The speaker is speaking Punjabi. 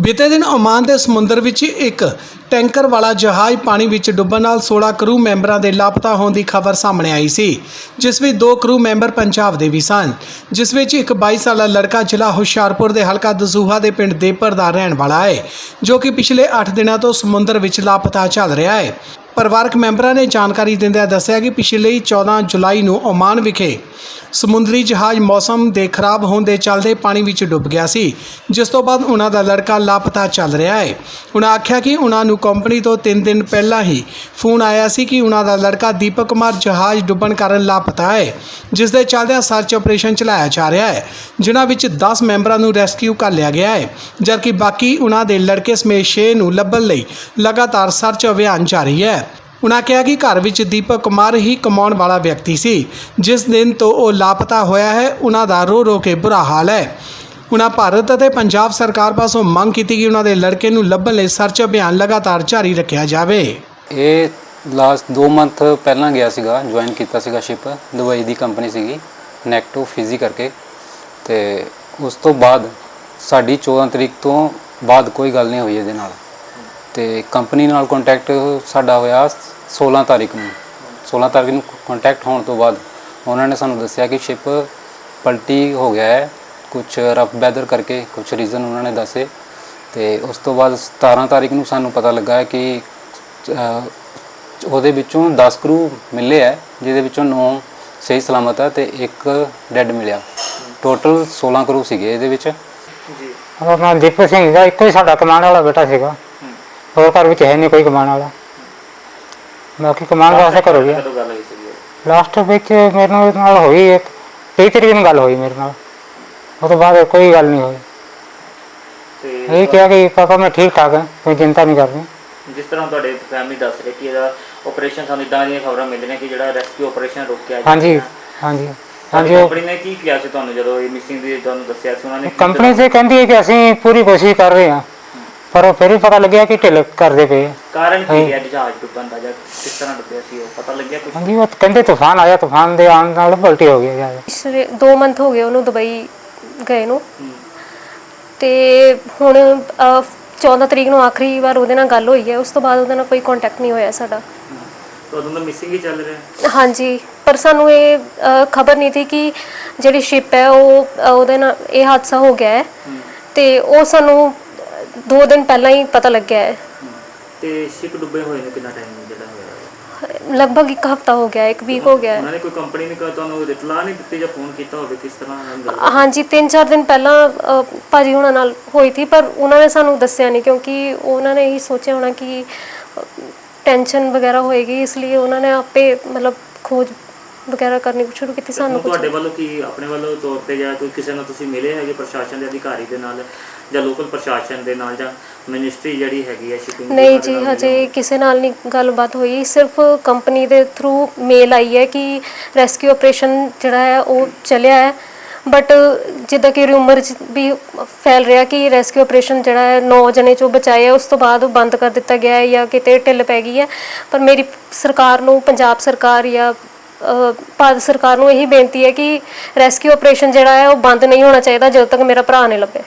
ਬੀਤੇ ਦਿਨ ਓਮਾਨ ਦੇ ਸਮੁੰਦਰ ਵਿੱਚ ਇੱਕ ਟੈਂਕਰ ਵਾਲਾ ਜਹਾਜ਼ ਪਾਣੀ ਵਿੱਚ ਡੁੱਬਣ ਨਾਲ 16 ਕਰੂ ਮੈਂਬਰਾਂ ਦੇ ਲਾਪਤਾ ਹੋਣ ਦੀ ਖਬਰ ਸਾਹਮਣੇ ਆਈ ਸੀ, ਜਿਸ ਵਿੱਚ ਦੋ ਕਰੂ ਮੈਂਬਰ ਪੰਜਾਬ ਦੇ ਵੀ ਸਨ, ਜਿਸ ਵਿੱਚ ਇੱਕ 22 ਸਾਲਾ ਲੜਕਾ ਜ਼ਿਲ੍ਹਾ ਹੁਸ਼ਿਆਰਪੁਰ ਦੇ ਹਲਕਾ ਦਸੂਹਾ ਦੇ ਪਿੰਡ ਦੇਪਰ ਦਾ ਰਹਿਣ ਵਾਲਾ ਹੈ, ਜੋ ਕਿ ਪਿਛਲੇ 8 ਦਿਨਾਂ ਤੋਂ ਸਮੁੰਦਰ ਵਿੱਚ ਲਾਪਤਾ ਚੱਲ ਰਿਹਾ ਹੈ। ਪਰਿਵਾਰਕ ਮੈਂਬਰਾਂ ਨੇ ਜਾਣਕਾਰੀ ਦਿੰਦਿਆਂ ਦੱਸਿਆ ਕਿ ਪਿਛਲੇ 14 ਜੁਲਾਈ ਨੂੰ ਓਮਾਨ ਵਿਖੇ ਸਮੁੰਦਰੀ ਜਹਾਜ਼ ਮੌਸਮ ਦੇ ਖਰਾਬ ਹੋਣ ਦੇ ਚੱਲਦੇ ਪਾਣੀ ਵਿੱਚ ਡੁੱਬ ਗਿਆ ਸੀ, ਜਿਸ ਤੋਂ ਬਾਅਦ ਉਹਨਾਂ ਦਾ ਲੜਕਾ ਲਾਪਤਾ ਚੱਲ ਰਿਹਾ ਹੈ। ਉਹਨਾਂ ਆਖਿਆ ਕਿ ਉਹਨਾਂ ਨੂੰ ਕੰਪਨੀ ਤੋਂ 3 ਦਿਨ ਪਹਿਲਾਂ ਹੀ ਫੋਨ ਆਇਆ ਸੀ ਕਿ ਉਹਨਾਂ ਦਾ ਲੜਕਾ ਦੀਪਕ ਕੁਮਾਰ ਜਹਾਜ਼ ਡੁੱਬਣ ਕਾਰਨ ਲਾਪਤਾ ਹੈ, ਜਿਸ ਦੇ ਚੱਲਦਿਆਂ ਸਰਚ ਆਪਰੇਸ਼ਨ ਚਲਾਇਆ ਜਾ ਰਿਹਾ ਹੈ, ਜਿਨ੍ਹਾਂ ਵਿੱਚ 10 ਮੈਂਬਰਾਂ ਨੂੰ ਰੈਸਕਿਊ ਕਰ ਲਿਆ ਗਿਆ ਹੈ, ਜਦਕਿ ਬਾਕੀ ਉਹਨਾਂ ਦੇ ਲੜਕੇ ਸਮੇਤ 6 ਨੂੰ ਲੱਭਣ ਲਈ ਲਗਾਤਾਰ ਸਰਚ ਅਭਿਆਨ ਜਾਰੀ ਹੈ। ਉਨ੍ਹਾਂ ਕਿਹਾ ਕਿ ਘਰ ਵਿੱਚ ਦੀਪਕ ਕੁਮਾਰ ਹੀ ਕਮਾਉਣ ਵਾਲਾ ਵਿਅਕਤੀ ਸੀ। ਜਿਸ ਦਿਨ ਤੋਂ ਉਹ ਲਾਪਤਾ ਹੋਇਆ ਹੈ ਉਹਨਾਂ ਦਾ ਰੋ ਰੋ ਕੇ ਬੁਰਾ ਹਾਲ ਹੈ। ਉਨ੍ਹਾਂ ਭਾਰਤ ਅਤੇ ਪੰਜਾਬ ਸਰਕਾਰ ਪਾਸੋਂ ਮੰਗ ਕੀਤੀ ਕਿ ਉਹਨਾਂ ਦੇ ਲੜਕੇ ਨੂੰ ਲੱਭਣ ਲਈ ਸਰਚ ਅਭਿਆਨ ਲਗਾਤਾਰ ਜਾਰੀ ਰੱਖਿਆ ਜਾਵੇ। ਇਹ ਲਾਸਟ 2 ਮੰਥ ਪਹਿਲਾਂ ਗਿਆ ਸੀਗਾ ਜੁਆਇਨ ਕੀਤਾ ਸੀਗਾ ਸ਼ਿਪ ਦੁਬਈ ਦੀ ਕੰਪਨੀ ਸੀਗੀ ਨੈਕਟੋ ਫਿਜ਼ੀ ਕਰਕੇ। ਤੇ ਉਸ ਤੋਂ ਬਾਅਦ ਸਾਡੀ 14 ਤਰੀਕ ਤੋਂ ਬਾਅਦ ਕੋਈ ਗੱਲ ਨਹੀਂ ਹੋਈ ਇਹਦੇ ਨਾਲ। ਤੇ ਕੰਪਨੀ ਨਾਲ ਕੰਟੈਕਟ ਸਾਡਾ ਹੋਇਆ 16 ਤਾਰੀਖ ਨੂੰ। 16 ਤਾਰੀਖ ਨੂੰ ਕੰਟੈਕਟ ਹੋਣ ਤੋਂ ਬਾਅਦ ਉਹਨਾਂ ਨੇ ਸਾਨੂੰ ਦੱਸਿਆ ਕਿ ਸ਼ਿਪ ਪਲਟੀ ਹੋ ਗਿਆ ਹੈ। ਕੁਝ ਰਫ ਵੈਦਰ ਕਰਕੇ ਕੁਝ ਰੀਜ਼ਨ ਉਹਨਾਂ ਨੇ ਦੱਸੇ ਤੇ ਉਸ ਤੋਂ ਬਾਅਦ 17 ਤਾਰੀਖ ਨੂੰ ਸਾਨੂੰ ਪਤਾ ਲੱਗਾ ਕਿ ਉਹਦੇ ਵਿੱਚੋਂ 10 ਕਰੂ ਮਿਲੇ ਹੈ, ਜਿਹਦੇ ਵਿੱਚੋਂ 9 ਸਹੀ ਸਲਾਮਤ ਹੈ ਤੇ ਇੱਕ ਡੈੱਡ ਮਿਲਿਆ। ਟੋਟਲ 16 ਕਰੂ ਸੀਗੇ ਇਹਦੇ ਵਿੱਚ। ਉਹਦਾ ਨਾਮ ਦੀਪਕ ਸਿੰਘ ਦਾ ਇੱਕੋ ਹੀ ਸਾਡਾ ਕਮਾਉਣ ਵਾਲਾ ਬੇਟਾ ਸੀਗਾ। ਹੋਰ ਘਰ ਵਿੱਚ ਹੈ ਨਹੀਂ ਕੋਈ ਕਮਾਉਣ ਵਾਲਾ। ਬਾਕੀ ਕਮਾਉਣ ਵਾਸਤੇ ਗਿਆ। ਕਦੋਂ ਗੱਲ ਹੋਈ ਸੀ ਲਾਸਟ ਵਿੱਚ ਮੇਰੇ ਨਾਲ ਹੋਈ ਇੱਕ। 23 ਤਰੀਕ ਨੂੰ ਗੱਲ ਹੋਈ ਮੇਰੇ ਨਾਲ। ਉਹ ਤੋਂ ਬਾਅਦ ਕੋਈ ਗੱਲ ਨਹੀਂ ਹੋਈ। ਤੇ ਇਹ ਕਿਹਾ ਕਿ ਪਾਪਾ ਮੈਂ ਠੀਕ ਠਾਕ ਹਾਂ ਕੋਈ ਚਿੰਤਾ ਨਹੀਂ ਕਰਨੀ। ਜਿਸ ਤਰ੍ਹਾਂ ਤੁਹਾਡੇ ਫੈਮਿਲੀ ਦੱਸ ਰਹੇ ਕਿ ਇਹਦਾ ਆਪਰੇਸ਼ਨ ਸਾਨੂੰ ਇਦਾਂ ਦੀਆਂ ਖਬਰਾਂ ਮਿਲ ਰਹੀਆਂ ਕਿ ਜਿਹੜਾ ਰੈਸਕਿਊ ਆਪਰੇਸ਼ਨ ਰੁਕਿਆ ਹਾਂਜੀ। ਹਾਂਜੀ। ਹਾਂਜੀ ਕੰਪਨੀ ਨੇ ਕੀ ਕਿਹਾ ਸੀ ਤੁਹਾਨੂੰ ਜਦੋਂ ਇਹ ਮਿਸਿੰਗ ਦੀ ਤੁਹਾਨੂੰ ਦੱਸਿਆ ਸੀ? ਉਹਨਾਂ ਨੇ ਕੰਪਨੀ ਸੇ ਕਹਿੰਦੀ ਹੈ ਕਿ ਅਸੀਂ ਪੂਰੀ ਕੋਸ਼ਿਸ਼ ਕਰ ਰਹੇ ਹਾਂ। ਪਰ ਉਹ ਫਿਰ ਪਤਾ ਲੱਗਿਆ ਕਿ ਢਿੱਲ ਕਰਦੇ ਪਏ ਆ। ਕਾਰਨ ਕੀ ਹੈ ਜਹਾਜ਼ ਡੁੱਬਣ ਦਾ ਜਾਂ ਕਿਸ ਤਰ੍ਹਾਂ ਡੁੱਬਿਆ ਸੀ ਉਹ? ਪਤਾ ਲੱਗਿਆ ਕੁਝ ਹਾਂਜੀ ਉਹ ਕਹਿੰਦੇ ਤੂਫਾਨ ਆਇਆ ਤੂਫਾਨ ਦੇ ਆਉਣ ਨਾਲ ਪਲਟੀ ਹੋ ਗਿਆ ਜਹਾਜ਼। ਪਿਛਲੇ 2 ਮੰਥ ਹੋ ਗਏ ਉਹਨੂੰ ਦੁਬਈ ਗਏ ਨੂੰ। ਤੇ ਹੁਣ ਅਹ, 14 ਤਰੀਕ ਨੂੰ ਆਖਰੀ ਵਾਰ ਉਹਦੇ ਨਾਲ ਗੱਲ ਹੋਈ ਹੈ। ਉਸ ਤੋਂ ਬਾਅਦ ਉਹਦੇ ਨਾਲ ਕੋਈ ਕੰਟੈਕਟ ਨਹੀਂ ਹੋਇਆ ਸਾਡਾ। ਤਾਂ ਉਦੋਂ ਦਾ ਮਿਸਿੰਗ ਹੀ ਚੱਲ ਰਿਹਾ। ਹਾਂਜੀ ਪਰ ਸਾਨੂੰ ਇਹ ਖਬਰ ਨਹੀਂ ਸੀ ਕਿ ਜਿਹੜੀ ਸ਼ਿਪ ਹੈ ਉਹ ਅਹ, ਉਹਦੇ ਨਾਲ ਇਹ ਹਾਦਸਾ ਹੋ ਗਿਆ ਹੈ। ਤੇ ਉਹ ਸਾਨੂੰ 2 ਦਿਨ ਪਹਿਲਾਂ ਹੀ ਪਤਾ ਲੱਗਿਆ ਹੈ। ਤੇ ਸ਼ਿਪ ਡੁੱਬੇ ਹੋਏ ਨੂੰ ਕਿੰਨਾ ਟਾਈਮ ਜਿਹੜਾ ਹੋਇਆ ਲਗਭਗ ਇੱਕ ਹਫਤਾ ਹੋ ਗਿਆ ਹੈ ਇੱਕ ਵੀਕ ਹੋ ਗਿਆ ਹੈ। ਉਹਨਾਂ ਨੇ ਕੋਈ ਕੰਪਨੀ ਨੇ ਕੋਈ ਤੁਹਾਨੂੰ ਰਿਟਲਾ ਨਹੀਂ ਦਿੱਤੀ ਜਾਂ ਫੋਨ ਕੀਤਾ ਹੋਵੇ ਕਿਸ ਤਰ੍ਹਾਂ ਉਹਨਾਂ ਨੇ ਗੱਲ ਹਾਂਜੀ 3-4 ਦਿਨ ਪਹਿਲਾਂ ਅ, ਭਾਜੀ ਹੁਣਾਂ ਨਾਲ ਹੋਈ ਸੀ ਪਰ ਉਹਨਾਂ ਨੇ ਸਾਨੂੰ ਦੱਸਿਆ ਨਹੀਂ ਕਿਉਂਕਿ ਉਹਨਾਂ ਨੇ ਇਹੀ ਸੋਚਿਆ ਹੋਣਾ ਕਿ ਟੈਨਸ਼ਨ ਵਗੈਰਾ ਹੋਏਗੀ ਇਸ ਲਈ ਉਹਨਾਂ ਨੇ ਆਪੇ ਮਤਲਬ ਖੋਜ ਵਗੈਰਾ ਕਰਨੀ ਸ਼ੁਰੂ ਕੀਤੀ ਸਾਨੂੰ ਕੁਝ ਤੁਹਾਡੇ ਵੱਲੋਂ ਕੀ ਆਪਣੇ ਵੱਲੋਂ ਤੌਰ ਤੇ ਜਾਂ ਕੋਈ ਕਿਸੇ ਨੂੰ ਤੁਸੀਂ ਮਿਲੇ ਹੈਗੇ ਪ੍ਰਸ਼ਾਸਨ ਦੇ ਅਧਿਕਾਰੀ ਦੇ ਨਾਲ ਜਾਂ ਲੋਕਲ ਪ੍ਰਸ਼ਾਸਨ ਦੇ ਨਾਲ ਜਾਂ ਮਿਨਿਸਟਰੀ ਜਿਹੜੀ ਹੈਗੀ ਹੈ ਸ਼ਿਪਿੰਗ ਨਹੀਂ ਜੀ ਹਜੇ ਕਿਸੇ ਨਾਲ ਨਹੀਂ ਗੱਲਬਾਤ ਹੋਈ। ਸਿਰਫ ਕੰਪਨੀ ਦੇ ਥਰੂ ਮੇਲ ਆਈ ਹੈ ਕਿ ਰੈਸਕਿਊ ਆਪਰੇਸ਼ਨ ਜਿਹੜਾ ਹੈ ਉਹ ਚੱਲਿਆ ਹੈ। ਬਟ ਜਿੱਦਾਂ ਕਿ ਰਿਊਮਰ ਵੀ ਫੈਲ ਰਿਹਾ ਕਿ ਰੈਸਕਿਊ ਆਪਰੇਸ਼ਨ ਜਿਹੜਾ ਹੈ 9 ਜਣੇ ਚੋਂ ਬਚਾਏ ਹੈ ਉਸ ਤੋਂ ਬਾਅਦ ਉਹ ਬੰਦ ਕਰ ਦਿੱਤਾ ਗਿਆ ਹੈ ਜਾਂ ਕਿਤੇ ਢਿੱਲ ਪੈ ਗਈ ਹੈ। ਪਰ ਮੇਰੀ ਸਰਕਾਰ ਨੂੰ ਪੰਜਾਬ ਸਰਕਾਰ ਜਾਂ ਭਾਰਤ ਸਰਕਾਰ ਨੂੰ ਇਹੀ ਬੇਨਤੀ ਹੈ ਕਿ ਰੈਸਕਿਊ ਆਪਰੇਸ਼ਨ ਜਿਹੜਾ ਹੈ ਉਹ ਬੰਦ ਨਹੀਂ ਹੋਣਾ ਚਾਹੀਦਾ ਜਦੋਂ ਤੱਕ ਮੇਰਾ ਭਰਾ ਨਹੀਂ ਲੱਭੇ।